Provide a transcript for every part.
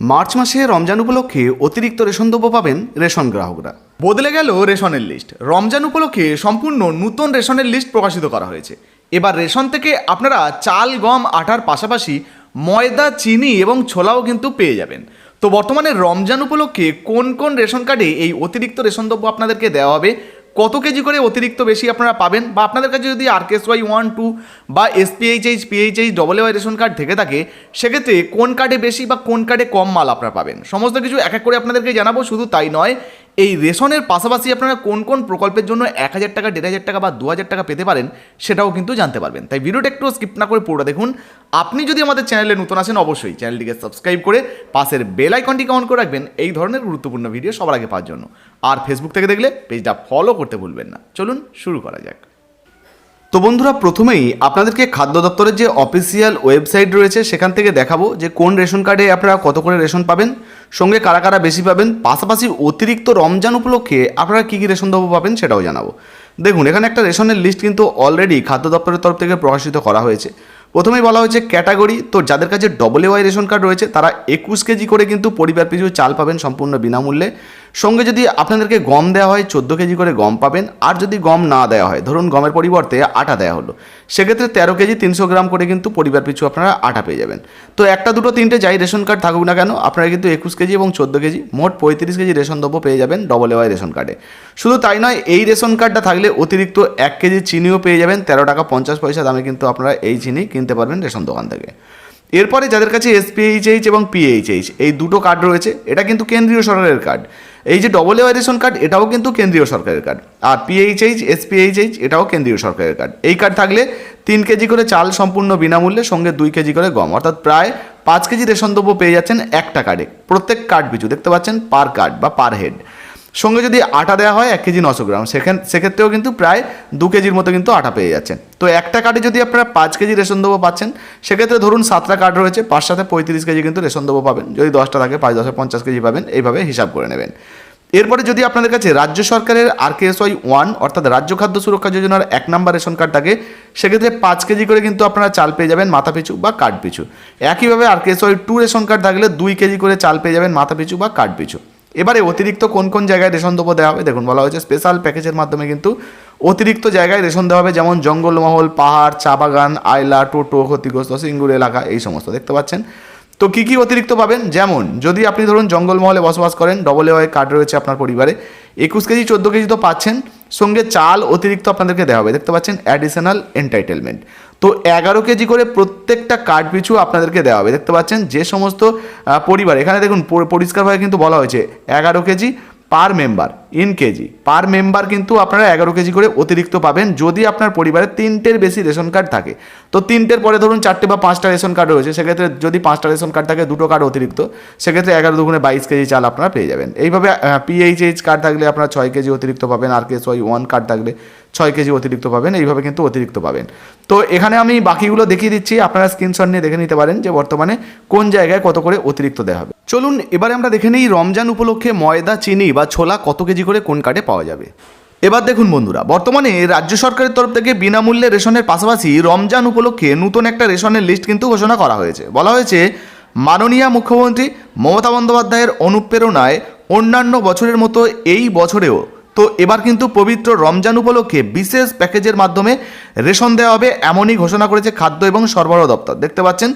March মাসে রমজান উপলক্ষে অতিরিক্ত রেশন দ্রব্য পাবেন রেশন গ্রাহকরা। বদলে গেল রেশনের লিস্ট। রমজান উপলক্ষে সম্পূর্ণ নতুন রেশনের লিস্ট প্রকাশিত করা হয়েছে। এবার রেশন থেকে আপনারা চাল, গম, আটার পাশাপাশি ময়দা, চিনি এবং ছোলাও কিন্তু পেয়ে যাবেন। তো বর্তমানে রমজান উপলক্ষে কোন কোন রেশন কার্ডে এই অতিরিক্ত রেশন দ্রব্য আপনাদেরকে দেওয়া হবে? কত কেজি করে অতিরিক্ত বেশি আপনারা পাবেন? বা আপনাদের কাছে যদি R K S Y one two বা SPHH PHH double Y ration card থেকে থাকে, সেক্ষেত্রে কোন কার্ডে বেশি বা কোন কার্ডে কম মাল আপনারা পাবেন? সমস্ত কিছু এক এক করে আপনাদেরকে জানাব, শুধু তাই নয় এই রেশনের পাশাপাশি আপনারা কোন কোন প্রকল্পের জন্য এক হাজার টাকা, দেড় হাজার টাকা বা দু হাজার টাকা পেতে পারেন, সেটাও কিন্তু জানতে পারবেন। তাই ভিডিওটা একটু স্কিপ না করে পুরোটা দেখুন। আপনি যদি আমাদের চ্যানেলে নতুন আসেন, অবশ্যই চ্যানেলটিকে সাবস্ক্রাইব করে পাশের বেল আইকনটিকে অন করে রাখবেন। এই ধরনের গুরুত্বপূর্ণ ভিডিও সবার আগে পাওয়ার জন্য। আর ফেসবুক থেকে দেখলে পেজটা ফলো করতে ভুলবেন না। চলুন শুরু করা যাক। তো বন্ধুরা, প্রথমেই আপনাদেরকে খাদ্য দপ্তরের যে অফিসিয়াল ওয়েবসাইট রয়েছে, সেখান থেকে দেখাবো যে কোন রেশন কার্ডে আপনারা কত করে রেশন পাবেন, সঙ্গে কারা কারা বেশি পাবেন, পাশাপাশি অতিরিক্ত রমজান উপলক্ষে আপনারা কী কী রেশন দ্রব্য পাবেন সেটাও জানাব। দেখুন, এখানে একটা রেশনের লিস্ট কিন্তু অলরেডি খাদ্য দপ্তরের তরফ থেকে প্রকাশিত করা হয়েছে। প্রথমেই বলা হয়েছে ক্যাটাগরি। তো যাদের কাছে ডবল ওয়াই রেশন কার্ড রয়েছে, তারা একুশ কেজি করে কিন্তু পরিবার পিছু চাল পাবেন সম্পূর্ণ বিনামূল্যে। সঙ্গে যদি আপনাদেরকে গম দেওয়া হয়, চোদ্দ কেজি করে গম পাবেন। আর যদি গম না দেওয়া হয়, ধরুন গমের পরিবর্তে আটা দেওয়া হলো, সেক্ষেত্রে তেরো কেজি তিনশো গ্রাম করে কিন্তু পরিবার পিছু আপনারা আটা পেয়ে যাবেন। তো একটা, দুটো, তিনটে, যাই রেশন কার্ড থাকুক না কেন, আপনারা কিন্তু একুশ কেজি এবং চোদ্দ কেজি, মোট পঁয়ত্রিশ কেজি রেশন দ্রব্য পেয়ে যাবেন ডবল ওয়াই রেশন কার্ডে। শুধু তাই নয়, এই রেশন কার্ডটা থাকলে অতিরিক্ত এক কেজি চিনিও পেয়ে যাবেন। তেরো টাকা পঞ্চাশ পয়সা দামে কিন্তু আপনারা এই চিনি কিনতে পারবেন রেশন দোকান থেকে। এরপরে যাদের কাছে এসপিএইচএইচ এবং পিএইচএইচ এই দুটো কার্ড রয়েছে, এটা কিন্তু কেন্দ্রীয় সরকারের কার্ড এই যে ডবল এ রেশন কার্ড এটাও কিন্তু কেন্দ্রীয় সরকারের কার্ড আর পিএইচএইচ এসপিএইচএইচ এটাও কেন্দ্রীয় সরকারের কার্ড এই কার্ড থাকলে তিন কেজি করে চাল সম্পূর্ণ বিনামূল্যে, সঙ্গে দুই কেজি করে গম। অর্থাৎ প্রায় পাঁচ কেজি রেশন দ্রব্য পেয়ে যাচ্ছেন একটা কার্ডে প্রত্যেক কার্ড পিছু, দেখতে পাচ্ছেন পার কার্ড বা পার হেড সঙ্গে যদি আটা দেওয়া হয় এক কেজি নশো গ্রাম, সেখান, সেক্ষেত্রেও কিন্তু প্রায় দু কেজির মতো কিন্তু আটা পেয়ে যাচ্ছেন। তো একটা কার্ডে যদি আপনারা পাঁচ কেজি রেশন দেবো পাচ্ছেন, সেক্ষেত্রে ধরুন সাতটা কার্ড রয়েছে, পাঁচ সাথে পঁয়ত্রিশ কেজি কিন্তু রেশন দেবো পাবেন। যদি দশটা থাকে, পাঁচ দশে পঞ্চাশ কেজি পাবেন, এইভাবে হিসাব করে নেবেন। এরপরে যদি আপনাদের কাছে রাজ্য সরকারের R K S Y one, অর্থাৎ রাজ্য খাদ্য সুরক্ষা যোজনার এক নম্বর রেশন কার্ড থাকে, সেক্ষেত্রে পাঁচ কেজি করে কিন্তু আপনারা চাল পেয়ে যাবেন মাথা পিছু বা কার্ড পিছু। একইভাবে R K S Y two ration card থাকলে দুই কেজি করে চাল পেয়ে যাবেন মাথা পিছু বা কার্ড পিছু। এবারে অতিরিক্ত কোন কোন জায়গায় রেশন দ্রব্য দেওয়া হবে? দেখুন, বলা হয়েছে স্পেশাল প্যাকেজের মাধ্যমে কিন্তু অতিরিক্ত জায়গায় রেশন দেওয়া হবে, যেমন জঙ্গলমহল, পাহাড়, চা বাগান, আয়লা, টোটো, ক্ষতিগ্রস্ত সিঙ্গুর এলাকা, এই সমস্ত। দেখতে পাচ্ছেন? তো কী কী অতিরিক্ত পাবেন? যেমন, যদি আপনি ধরুন জঙ্গলমহলে বসবাস করেন ডবল এ কার্ড রয়েছে আপনার পরিবারে, একুশ কেজি, চোদ্দ কেজি তো পাচ্ছেন, সঙ্গে চাল অতিরিক্ত আপনাদেরকে দেওয়া হবে। দেখতে পাচ্ছেন অ্যাডিশনাল এন্টাইটেলমেন্ট তো এগারো কেজি করে প্রত্যেকটা কার্ড পিছু আপনাদেরকে দেওয়া হবে। দেখতে পাচ্ছেন, যে সমস্ত পরিবার, এখানে দেখুন পরিষ্কারভাবে কিন্তু বলা হয়েছে, এগারো kg per member in kg. Per member কিন্তু আপনারা এগারো কেজি করে অতিরিক্ত পাবেন যদি আপনার পরিবারে তিনটের বেশি রেশন কার্ড থাকে। তো তিনটের পরে ধরুন চারটে বা পাঁচটা রেশন কার্ড রয়েছে, সেক্ষেত্রে যদি পাঁচটা রেশন কার্ড থাকে, দুটো কার্ড অতিরিক্ত, সেক্ষেত্রে এগারো দুগুণে বাইশ কেজি চাল আপনারা পেয়ে যাবেন। এইভাবে পিএইচএইচ কার্ড থাকলে আপনারা ছয় কেজি অতিরিক্ত পাবেন R K S Y one card থাকলে ছয় কেজি অতিরিক্ত পাবেন, এইভাবে কিন্তু অতিরিক্ত পাবেন। তো এখানে আমি বাকিগুলো দেখিয়ে দিচ্ছি, আপনারা স্ক্রিনশট নিয়ে দেখে নিতে পারেন যে বর্তমানে কোন জায়গায় কত করে অতিরিক্ত দেওয়া হবে। চলুন, এবারে আমরা দেখে নিই রমজান উপলক্ষে ময়দা, চিনি বা ছোলা কত কেজি করে কোন কার্ডে পাওয়া যাবে। এবার দেখুন বন্ধুরা, বর্তমানে রাজ্য সরকারের তরফ থেকে বিনামূল্যে রেশনের পাশাপাশি রমজান উপলক্ষে নতুন একটা রেশনের লিস্ট কিন্তু ঘোষণা করা হয়েছে। বলা হয়েছে, মাননীয় মুখ্যমন্ত্রী মমতা বন্দ্যোপাধ্যায়ের অনুপ্রেরণায় অন্যান্য বছরের মতো এই বছরেও তো এবার কিন্তু পবিত্র রমজান উপলক্ষে বিশেষ প্যাকেজের মাধ্যমে রেশন দেওয়া হবে এমনই ঘোষণা করেছে খাদ্য এবং সরবরাহ দপ্তর। দেখতে পাচ্ছেন,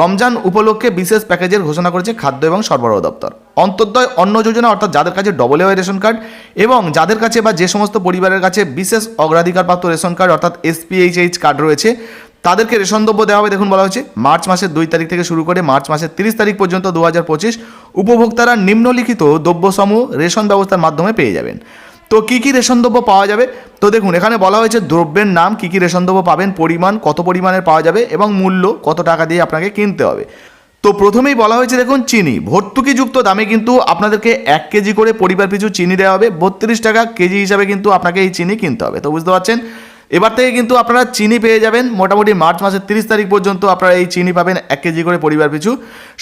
রমজান উপলক্ষে বিশেষ প্যাকেজের ঘোষণা করেছে খাদ্য এবং সরবরাহ দপ্তর। অন্তর্দয় অন্ন যোজনা, অর্থাৎ যাদের কাছে ডবল ওয়াই রেশন কার্ড এবং যাদের কাছে বা যে সমস্ত পরিবারের কাছে বিশেষ অগ্রাধিকারপ্রাপ্ত রেশন কার্ড অর্থাৎ এসপিএইচএইচ কার্ড রয়েছে, তাদেরকে রেশন দ্রব্য দেওয়া হবে। দেখুন বলা হয়েছে, মার্চ মাসের দুই তারিখ থেকে শুরু করে মার্চ মাসের তিরিশ তারিখ পর্যন্ত দু হাজার পঁচিশ উপভোক্তারা নিম্নলিখিত দ্রব্যসমূহ রেশন ব্যবস্থার মাধ্যমে পেয়ে যাবেন। তো কী কী রেশন দ্রব্য পাওয়া যাবে? তো দেখুন, এখানে বলা হয়েছে দ্রব্যের নাম, কী কী রেশন দ্রব্য পাবেন, পরিমাণ, কত পরিমাণের পাওয়া যাবে এবং মূল্য কত টাকা দিয়ে আপনাকে কিনতে হবে। তো প্রথমেই বলা হয়েছে দেখুন, চিনি। ভর্তুকিযুক্ত দামে কিন্তু আপনাদেরকে এক কেজি করে পরিবার পিছু চিনি দেওয়া হবে। বত্রিশ টাকা কেজি হিসাবে কিন্তু আপনাকে এই চিনি কিনতে হবে। তো বুঝতে পারছেন? এবার থেকে কিন্তু আপনারা চিনি পেয়ে যাবেন। মোটামুটি মার্চ মাসের তিরিশ তারিখ পর্যন্ত আপনারা এই চিনি পাবেন এক কেজি করে পরিবার পিছু।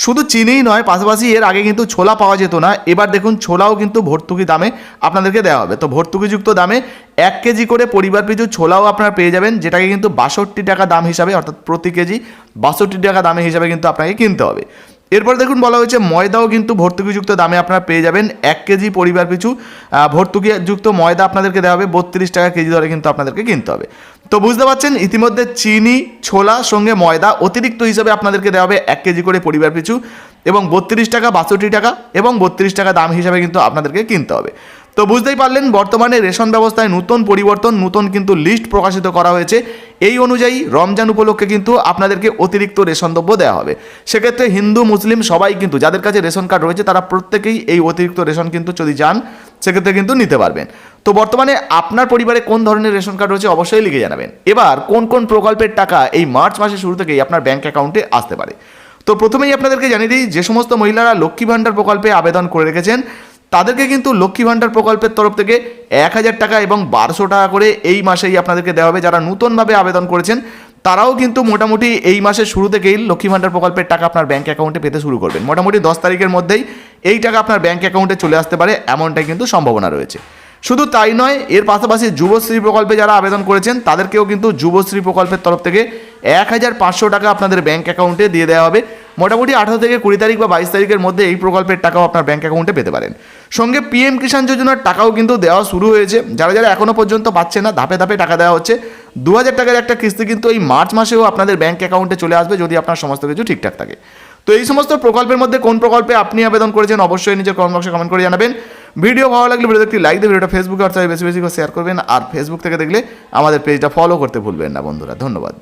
শুধু চিনিই নয়, পাশাপাশি এর আগে কিন্তু ছোলা পাওয়া যেত না। এবার দেখুন ছোলাও কিন্তু ভর্তুকি দামে আপনাদেরকে দেওয়া হবে। তো ভর্তুকিযুক্ত দামে এক কেজি করে পরিবার পিছু ছোলাও আপনারা পেয়ে যাবেন, যেটাকে কিন্তু বাষট্টি টাকা দাম হিসাবে, অর্থাৎ প্রতি কেজি বাষট্টি টাকা দামে হিসাবে কিন্তু আপনাকে কিনতে হবে। এরপর দেখুন বলা হয়েছে, ময়দাও কিন্তু ভর্তুকিযুক্ত দামে আপনারা পেয়ে যাবেন এক কেজি পরিবার পিছু। ভর্তুকিযুক্ত ময়দা আপনাদেরকে দেওয়া হবে, বত্রিশ টাকা কেজি দরে কিন্তু আপনাদেরকে কিনতে হবে। তো বুঝতে পারছেন, ইতিমধ্যে চিনি, ছোলা, সঙ্গে ময়দা অতিরিক্ত হিসাবে আপনাদেরকে দেওয়া হবে এক কেজি করে পরিবার পিছু। এবং বত্রিশ টাকা, বাষট্টি টাকা এবং বত্রিশ টাকা দাম হিসাবে কিন্তু আপনাদেরকে কিনতে হবে। তো বুঝতেই পারলেন, বর্তমানে রেশন ব্যবস্থায় নতুন পরিবর্তন, নতুন কিন্তু লিস্ট প্রকাশিত করা হয়েছে। এই অনুযায়ী রমজান উপলক্ষে কিন্তু আপনাদেরকে অতিরিক্ত রেশন দ্রব্য দেওয়া হবে। সেক্ষেত্রে হিন্দু, মুসলিম সবাই কিন্তু যাদের কাছে রেশন কার্ড রয়েছে, তারা প্রত্যেকেই এই অতিরিক্ত রেশন কিন্তু যদি যান, সেক্ষেত্রে কিন্তু নিতে পারবেন। তো বর্তমানে আপনার পরিবারে কোন ধরনের রেশন কার্ড রয়েছে অবশ্যই লিখে জানাবেন। এবার কোন কোন প্রকল্পের টাকা এই মার্চ মাসের শুরু থেকেই আপনার ব্যাংক অ্যাকাউন্টে আসতে পারে। তো প্রথমেই আপনাদেরকে জানিয়ে দিই, যে সমস্ত মহিলারা লক্ষ্মী ভাণ্ডার প্রকল্পে আবেদন করে রেখেছেন তাদেরকে কিন্তু লক্ষ্মী ভাণ্ডার প্রকল্পের তরফ থেকে এক হাজার টাকা এবং বারোশো টাকা করে এই মাসেই আপনাদেরকে দেওয়া হবে। যারা নতুনভাবে আবেদন করেছেন, তারাও কিন্তু মোটামুটি এই মাসের শুরু থেকেই লক্ষ্মী ভাণ্ডার প্রকল্পের টাকা আপনার ব্যাঙ্ক অ্যাকাউন্টে পেতে শুরু করবেন। মোটামুটি দশ তারিখের মধ্যেই এই টাকা আপনার ব্যাঙ্ক অ্যাকাউন্টে চলে আসতে পারে, এমনটাই কিন্তু সম্ভাবনা রয়েছে। শুধু তাই নয়, এর পাশাপাশি যুবশ্রী প্রকল্পে যারা আবেদন করেছেন, তাদেরকেও কিন্তু যুবশ্রী প্রকল্পের তরফ থেকে এক হাজার পাঁচশো টাকা আপনাদের ব্যাঙ্ক অ্যাকাউন্টে দিয়ে দেওয়া হবে। মোটামুটি আঠারো থেকে কুড়ি তারিখ বা বাইশ তারিখের মধ্যে এই প্রকল্পের টাকাও আপনার ব্যাঙ্ক অ্যাকাউন্টে পেতে পারেন। সঙ্গে পিএম কিষাণ যোজনার টাকাও কিন্তু দেওয়া শুরু হয়েছে। যারা যারা এখনও পর্যন্ত পাচ্ছে না, ধাপে ধাপে টাকা দেওয়া হচ্ছে। দু হাজার টাকার একটা কিস্তি কিন্তু এই মার্চ মাসেও আপনাদের ব্যাঙ্ক অ্যাকাউন্টে চলে আসবে যদি আপনার সমস্ত কিছু ঠিকঠাক থাকে। তো এই সমস্ত প্রকল্পের মধ্যে কোন প্রকল্পে আপনি আবেদন করেছেন অবশ্যই নিজের কমেন্ট বক্সে কমেন্ট করে জানাবেন। ভিডিও ভালো লাগলে ভিডিও একটি লাইক দিয়ে ভিডিওটা ফেসবুকে অর্থাৎ বেশি বেশি করে শেয়ার করবেন। আর ফেসবুক থেকে দেখলে আমাদের পেজটা ফলো করতে ভুলবেন না বন্ধুরা। ধন্যবাদ।